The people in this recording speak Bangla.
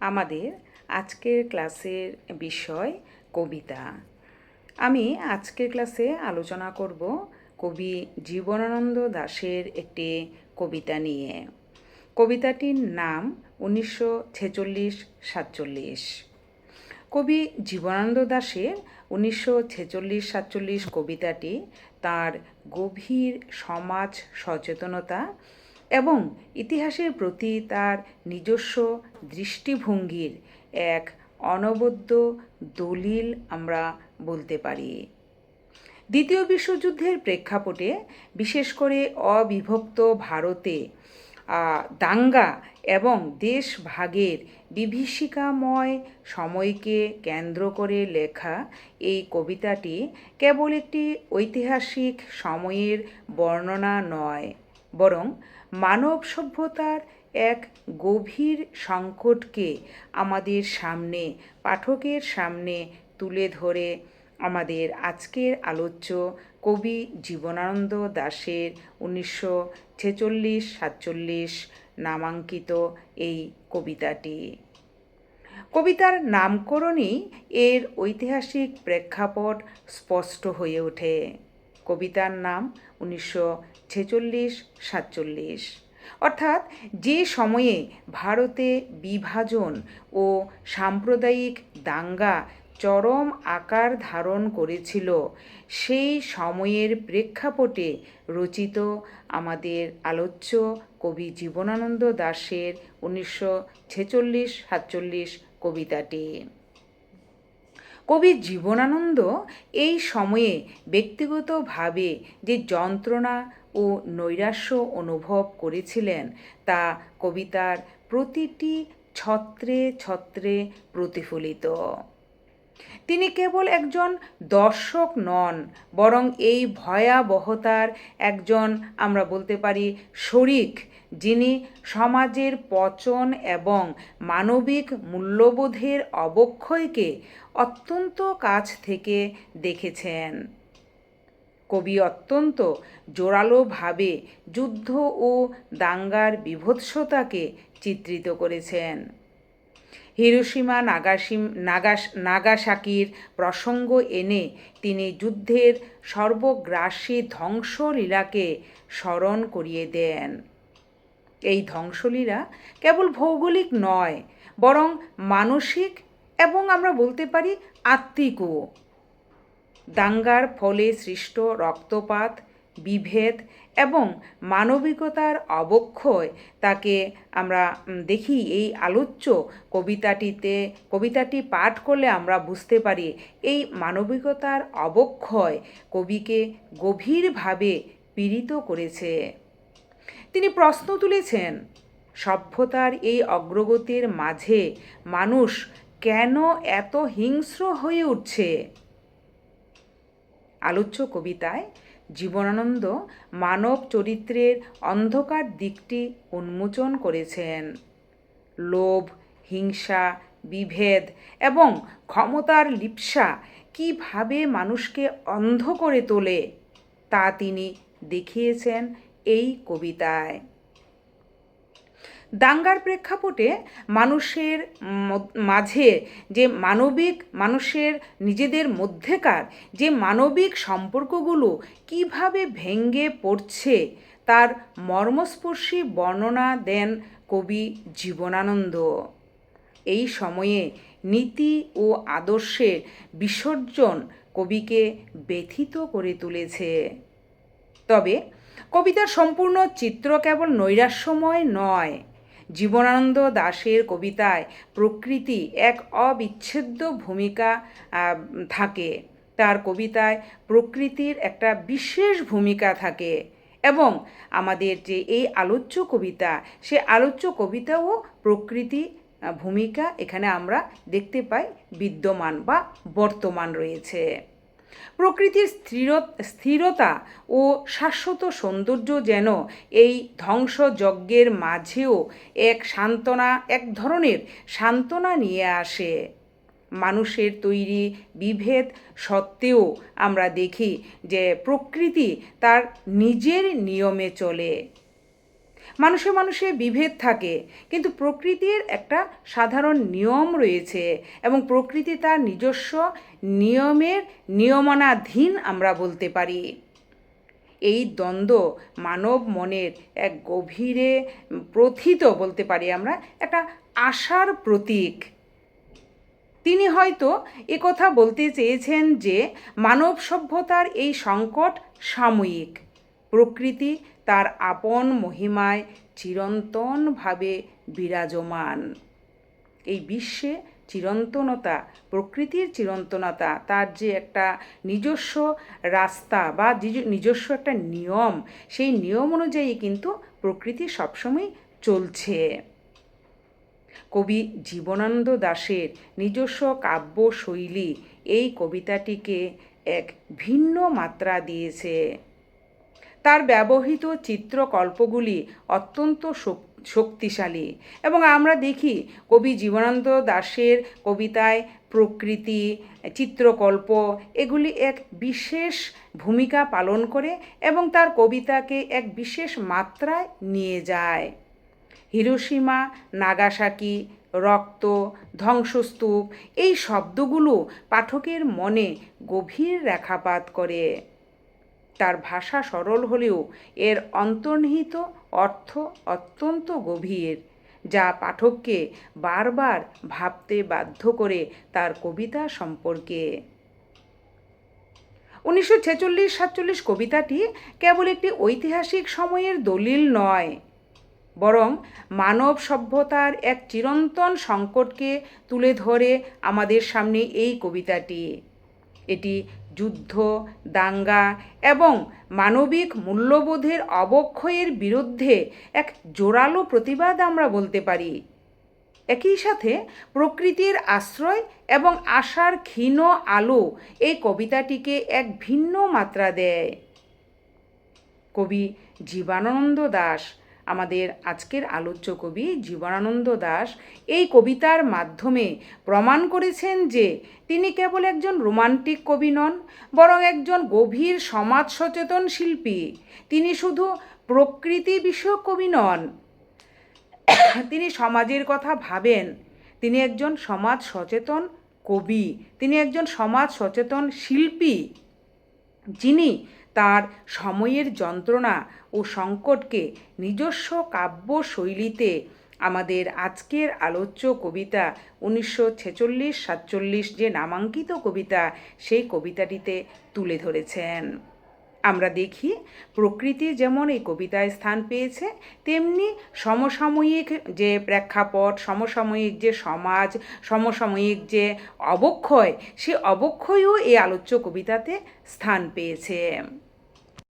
আমাদের আজকের ক্লাসের বিষয় কবিতা। আমি আজকের ক্লাসে আলোচনা করব কবি জীবনানন্দ দাশের একটি কবিতা নিয়ে। কবিতাটির নাম উনিশশো ছেচল্লিশ সাতচল্লিশ। কবি জীবনানন্দ দাশের উনিশশো ছেচল্লিশ সাতচল্লিশ কবিতাটি তার গভীর সমাজ সচেতনতা এবং ইতিহাসের প্রতি তার নিজস্ব দৃষ্টিভঙ্গির এক অনবদ্য দলিল আমরা বলতে পারি। দ্বিতীয় বিশ্বযুদ্ধের প্রেক্ষাপটে বিশেষ করে অবিভক্ত ভারতে দাঙ্গা এবং দেশ ভাগের বিভীষিকাময় সময়কে কেন্দ্র করে লেখা এই কবিতাটি কেবল একটি ঐতিহাসিক সময়ের বর্ণনা নয়। বরং মানব সভ্যতার এক গভীর সংকটকে আমাদের সামনে, পাঠকের সামনে তুলে ধরে আমাদের আজকের আলোচ্য কবি জীবনানন্দ দাশের উনিশশো ছেচল্লিশ সাতচল্লিশ নামাঙ্কিত এই কবিতাটি। কবিতার নামকরণেই এর ঐতিহাসিক প্রেক্ষাপট স্পষ্ট হয়ে ওঠে। কবিতার নাম উনিশশো ছেচল্লিশ, সাতচল্লিশ। অর্থাৎ যে সময়ে ভারতে বিভাজন ও সাম্প্রদায়িক দাঙ্গা চরম আকার ধারণ করেছিল, সেই সময়ের প্রেক্ষাপটে রচিত আমাদের আলোচ্য কবি জীবনানন্দ দাশের উনিশশো ছেচল্লিশ, সাতচল্লিশ কবিতাটি। কবি জীবনানন্দ এই সময়ে ব্যক্তিগতভাবে যে যন্ত্রণা ও নৈরাশ্য অনুভব করেছিলেন, তা কবিতার প্রতিটি ছত্রে ছত্রে প্রতিফলিত। তিনি কেবল একজন দর্শক নন, বরং এই ভয়াবহতার একজন, আমরা বলতে পারি, শরিক যিনি সমাজের পচন এবং মানবিক মূল্যবোধের অবক্ষয়কে অত্যন্ত কাছ থেকে দেখেছেন। কবি অত্যন্ত জোরালোভাবে যুদ্ধ ও দাঙ্গার বিভৎসতাকে চিত্রিত করেছেন। হিরোসীমা নাগাসিম নাগাস নাগাসাকির প্রসঙ্গ এনে তিনি যুদ্ধের সর্বগ্রাসী ধ্বংসলীলাকে স্মরণ করিয়ে দেন। এই ধ্বংসলীলা কেবল ভৌগোলিক নয়, বরং মানসিক এবং আমরা বলতে পারি আত্মিকও। দাঙ্গার ফলে সৃষ্ট রক্তপাত, বিভেদ এবং মানবিকতার অবক্ষয় তাকে আমরা দেখি এই আলোচ্য কবিতাটিতে, কবিতাটি পাঠ করলে আমরা বুঝতে পারি এই মানবিকতার অবক্ষয় কবিকে গভীরভাবে পীড়িত করেছে। তিনি প্রশ্ন তুলেছেন, সভ্যতার এই অগ্রগতির মাঝে মানুষ কেন এত হিংস্র হয়ে উঠছে? আলোচ্য কবিতায়, জীবনানন্দ মানব চরিত্রের অন্ধকার দিকটি উন্মোচন করেছেন। লোভ, হিংসা, বিভেদ এবং ক্ষমতার লিপসা কীভাবে মানুষকে অন্ধ করে তোলে তা তিনি দেখিয়েছেন এই কবিতায়। দাঙ্গার প্রেক্ষাপটে মানুষের মাঝে যে মানবিক, মানুষের নিজেদের মধ্যেকার যে মানবিক সম্পর্কগুলো কীভাবে ভেঙ্গে পড়ছে, তার মর্মস্পর্শী বর্ণনা দেন কবি জীবনানন্দ। এই সময়ে নীতি ও আদর্শের বিসর্জন কবিকে ব্যথিত করে তুলেছে। তবে কবিতার সম্পূর্ণ চিত্র কেবল নৈরাশ্যময় নয়। জীবনানন্দ দাশের কবিতায় প্রকৃতি এক অবিচ্ছেদ্য ভূমিকা থাকে। তার কবিতায় প্রকৃতির একটা বিশেষ ভূমিকা থাকে এবং আমাদের যে এই আলোচ্য কবিতা, সে আলোচ্য কবিতাও প্রকৃতি ভূমিকা এখানে আমরা দেখতে পাই বিদ্যমান বা বর্তমান রয়েছে। প্রকৃতির স্থির, স্থিরতা ও শাশ্বত সৌন্দর্য যেন এই ধ্বংসযজ্ঞের মাঝেও এক সান্ত্বনা, এক ধরনের সান্ত্বনা নিয়ে আসে। মানুষের তৈরি বিভেদ সত্ত্বেও আমরা দেখি যে প্রকৃতি তার নিজের নিয়মে চলে। মানুষে মানুষে বিভেদ থাকে, কিন্তু প্রকৃতির একটা সাধারণ নিয়ম রয়েছে এবং প্রকৃতি তার নিজস্ব নিয়মের নিয়মনাধীন আমরা বলতে পারি। এই দ্বন্দ্ব মানব মনের এক গভীরে প্রথিত বলতে পারি আমরা, একটা আশার প্রতীক। তিনি হয়তো কথা বলতে চেয়েছেন যে মানব সভ্যতার এই সংকট সাময়িক। প্রকৃতি তার আপন মহিমায় চিরন্তনভাবে বিরাজমান। এই বিশ্বে চিরন্তনতা, প্রকৃতির চিরন্তনতা, তার যে একটা নিজস্ব রাস্তা বা নিজস্ব একটা নিয়ম, সেই নিয়ম অনুযায়ী কিন্তু প্রকৃতি সবসময় চলছে। কবি জীবনানন্দ দাশের নিজস্ব কাব্য শৈলী এই কবিতাটিকে এক ভিন্ন মাত্রা দিয়েছে। তার ব্যবহৃত চিত্রকল্পগুলি অত্যন্ত শক্তিশালী। এবং আমরা দেখি কবি জীবনানন্দ দাশের কবিতায় প্রকৃতি, চিত্রকল্প, এগুলি এক বিশেষ ভূমিকা পালন করে এবং তার কবিতাকে এক বিশেষ মাত্রায় নিয়ে যায়। হিরোসীমা নাগাসাকি, রক্ত, ধ্বংসস্তূপ, এই শব্দগুলো পাঠকের মনে গভীর রেখাপাত করে। তার ভাষা সরল হলেও এর অন্তর্নিহিত অর্থ অত্যন্ত গভীর, যা পাঠককে বারবার ভাবতে বাধ্য করে তার কবিতা সম্পর্কে। উনিশশো ছেচল্লিশ সাতচল্লিশ কবিতাটি কেবল একটি ঐতিহাসিক সময়ের দলিল নয়, বরং মানব সভ্যতার এক চিরন্তন সংকটকে তুলে ধরে আমাদের সামনে এই কবিতাটি। এটি যুদ্ধ, দাঙ্গা এবং মানবিক মূল্যবোধের অবক্ষয়ের বিরুদ্ধে এক জোরালো প্রতিবাদ আমরা বলতে পারি। একই সাথে প্রকৃতির আশ্রয় এবং আশার ক্ষীণ আলো এই কবিতাটিকে এক ভিন্ন মাত্রা দেয়। কবি জীবানন্দ দাস আমাদের আজকের আলোচ্য কবি জীবনানন্দ দাস এই কবিতার মাধ্যমে প্রমাণ করেছেন যে তিনি কেবল একজন রোমান্টিক কবি নন, বরং একজন গভীর সমাজ সচেতন শিল্পী। তিনি শুধু প্রকৃতি বিষয়ক কবি নন, তিনি সমাজের কথা ভাবেন। তিনি একজন সমাজ সচেতন কবি, তিনি একজন সমাজ সচেতন শিল্পী, যিনি তার সময়ের যন্ত্রণা ও সংকটকে নিজস্ব কাব্য শৈলীতে আমাদের আজকের আলোচ্য কবিতা উনিশশো ছেচল্লিশ সাতচল্লিশ যে নামাঙ্কিত কবিতা সেই কবিতাটিতে তুলে ধরেছেন। আমরা দেখি, প্রকৃতি যেমন এই কবিতায় স্থান পেয়েছে, তেমনি সমসাময়িক যে প্রেক্ষাপট, সমসাময়িক যে সমাজ, সমসাময়িক যে অবক্ষয়, সে অবক্ষয়ও এই আলোচ্য কবিতাতে স্থান পেয়েছে।